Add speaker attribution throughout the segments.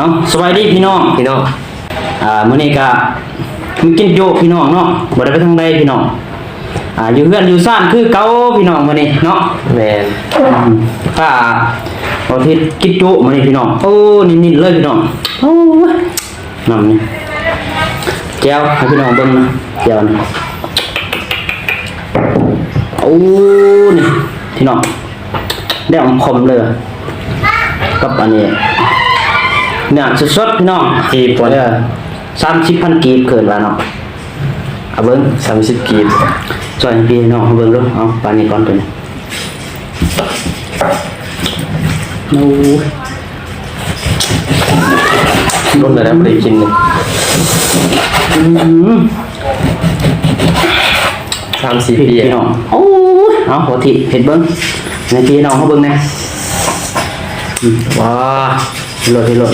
Speaker 1: เอาสบายดีพี่น้อง
Speaker 2: พี่น้อง
Speaker 1: อ่ามื้อนี้ก็มีกินโยกพี่น้องเนาะบ่ได้ไปทางใดพี่น้องอ่าอยู่เฮือนอยู่ซ่านคือเก่าพี่น้องมื้อนี้เนาะ
Speaker 2: แมน
Speaker 1: อืมถ้าเอาทิศกินโยกมื้อนี้พี่น้องโอ้นิ่มๆเลยพี่น้องโอ้ยน้ำนี่แก้วให้พี่น้องเบิ่งนะแก้วนี่โอ้นี่พี่น้องได้อมคมเลยกับอันนี้ เนี่ยสดๆพี่น้อง
Speaker 2: กีบ
Speaker 1: เออสามสิบพันกีบเกินแล้วเนาะเอาเบิ้ง
Speaker 2: สามสิบกีบ
Speaker 1: ซอยให้พี่น้องเอาเบิ้งดูเอาปานนี้ก่อนตัวนี้โอ้ย
Speaker 2: รุ่นอะไรไม่ได้กินเลย
Speaker 1: อืม
Speaker 2: สามสี่
Speaker 1: พี่
Speaker 2: ปี
Speaker 1: พี่น้องโอ้ยเอาหัวทิเห็ดเบิ้งในพี่น้องเขาเบิ้งแน่อืม
Speaker 2: ว้า
Speaker 1: โหลดโหลดโหลด
Speaker 2: นี่เด้อ
Speaker 3: แล้วมึงบอกได้
Speaker 1: เอาเบิ้งเอาเบิ้ง
Speaker 3: ยายแกมา
Speaker 1: อืม
Speaker 3: มาหรือยัง
Speaker 2: คุณยอด
Speaker 1: ครับเนาะเบิ้งพี่น้องนะ
Speaker 3: ตัดนอกได้บ่
Speaker 1: โอ้ตื่น
Speaker 2: ต้
Speaker 1: แล้ว
Speaker 2: มลำเลย
Speaker 1: อืมน้ำปลา ร้าพี่น้อง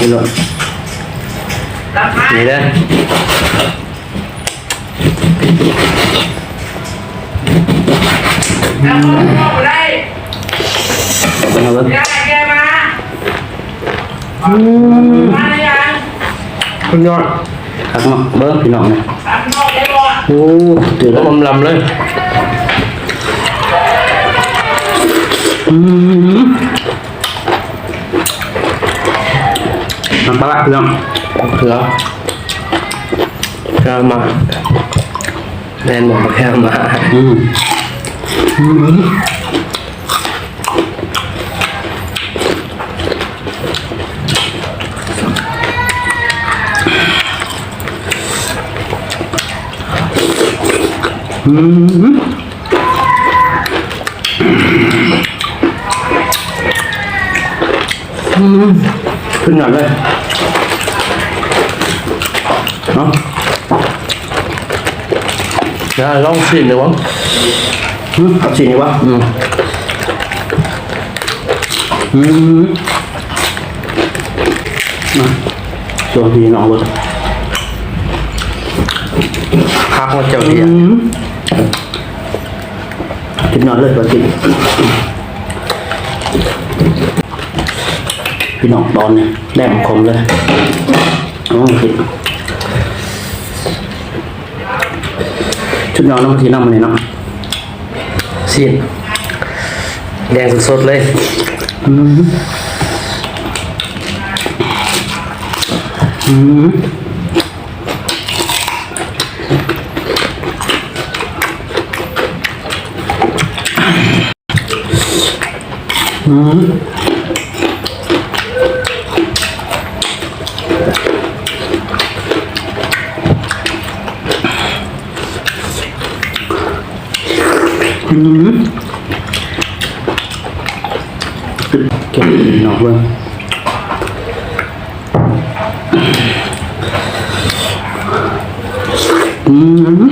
Speaker 2: เขือแค่มาแมนบอกแค่มา
Speaker 1: อืมอืมอืมอืมขึ้นหนักเลยเนาะ
Speaker 2: นะลองชิมเลยวะ
Speaker 1: อืมขับสีนี่วะอืมอืมมาชวนพี่น้องเลย
Speaker 2: พักมาเจ้าเดีย
Speaker 1: อืมกินนอนเลยปกติพี่น้องตอนเนี่ยแดงคมเลยอ๋อผิด ชุดนอนน้องทีน้องมาเนี่ยเนาะ
Speaker 2: สีแดงสดๆเลย
Speaker 1: อืมอืม อืมเก็บหนอกเบิ้งอืม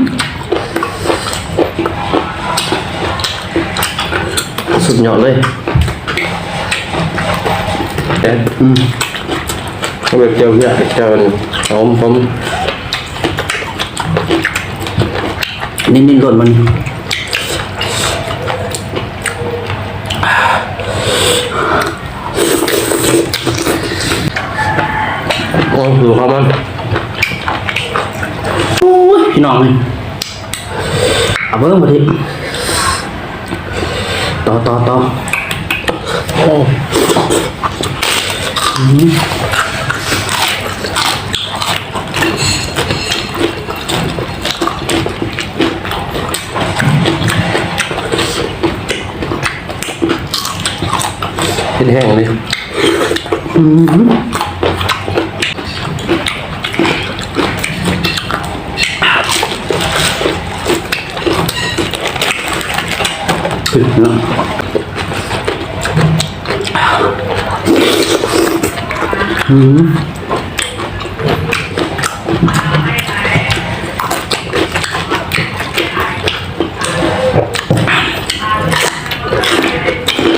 Speaker 2: สุดยอด เลยแต่
Speaker 1: อืม
Speaker 2: เอาแบบเจ้าเดียเจ้าหอมผม
Speaker 1: นิ่มๆหล่นมัน
Speaker 2: โอ้ดูเขามัน
Speaker 1: โอ้ยพี่น้องนี่เอาเบิ้งมาทีต่อต่อต่อ
Speaker 2: โอ้เป็นแห้งเลย
Speaker 1: อืม อืม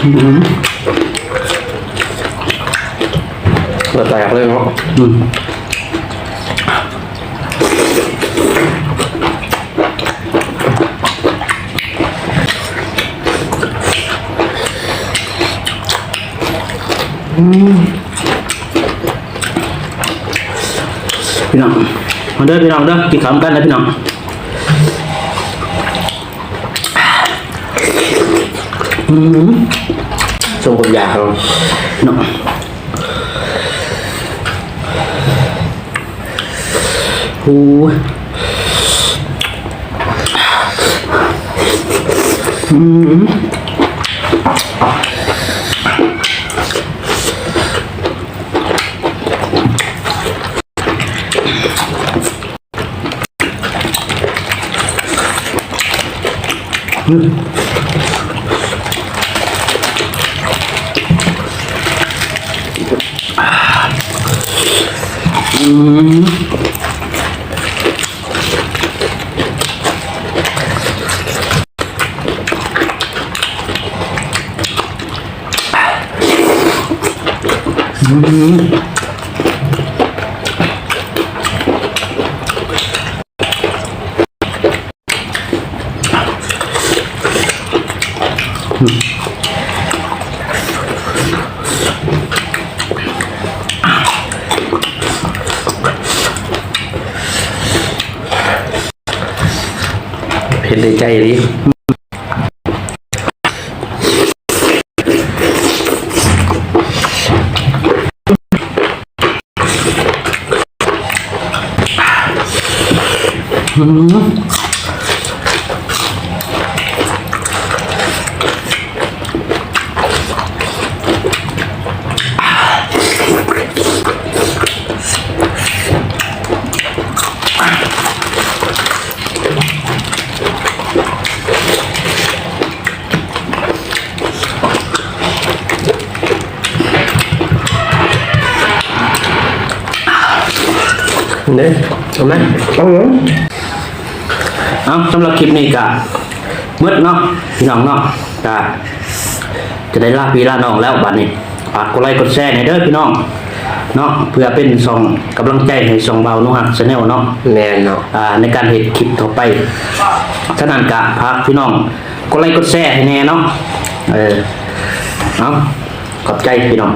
Speaker 1: อืม
Speaker 2: เลือดแตกเลยเนาะ
Speaker 1: อืม พี่น้องมาเด้อพี่น้องเด้อกินข้าวกันนะพี่น้องอืม
Speaker 2: ส่งกับยาครับ
Speaker 1: พี่น้องโอ้ ยอืม
Speaker 2: เห็นในใจดิอืม เนี่ยเอาไหมเอาเหรอ
Speaker 1: เอาสำหรับคลิปนี้กะมืดเนาะพี่น้องเนาะกะจะได้ลาพี่ลาน้องแล้วบัดนี้ฝากกดไลค์กดแชร์ในอยเด้อพี่น้องเนาะเพื่อเป็นส่องกำลังใจให้ส่องเบานุ่ฮักชาแนลเนาะ
Speaker 2: แมนเนาะ
Speaker 1: อ่าในการเห็นคลิปต่อไปฉะนั้นกะพากพี่น้องกดไลค์กดแชร์ให้แน่เนาะเออเอาขอบใจพี่น้อง